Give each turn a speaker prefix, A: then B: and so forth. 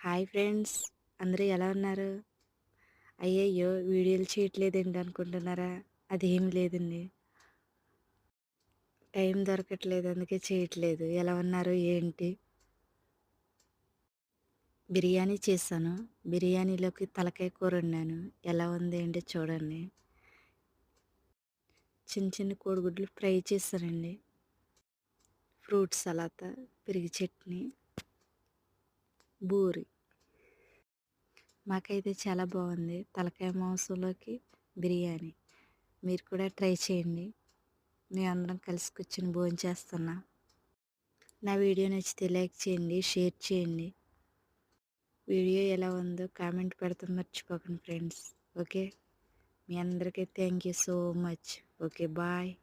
A: Hi friends. అందరూ ఎలా ఉన్నారు? అయ్యయ్యో వీడియోలు చేయట్లేదండి అనుకుంటున్నారా? అదేం లేదండి. టైం దొరకట్లేదు అందుకే చేయట్లేదు. ఎలా ఉన్నారు? ఏంటి? బిర్యానీ చేశాను. బిర్యానీలోకి తలకాయ కూర వండాను. ఎలా ఉంది ఏంటి చూడండి. చిన్న చిన్న కోడిగుడ్లు ఫ్రై చేశానండి. ఫ్రూట్ సలాత పెరుగు చట్నీ. బూరి. మాకైతే చాలా బాగుంది. తలకాయ మాంసంలోకి బిర్యానీ. మీరు కూడా ట్రై చేయండి. మేము అందరం కలిసి కూర్చొని భోజనం చేస్తున్నా. నా వీడియో నచ్చితే లైక్ చేయండి షేర్ చేయండి. వీడియో ఎలా ఉందో కామెంట్ పెడతాం మర్చిపోకండి ఫ్రెండ్స్. ఓకే? మీ అందరికీ thank you so much. Okay bye.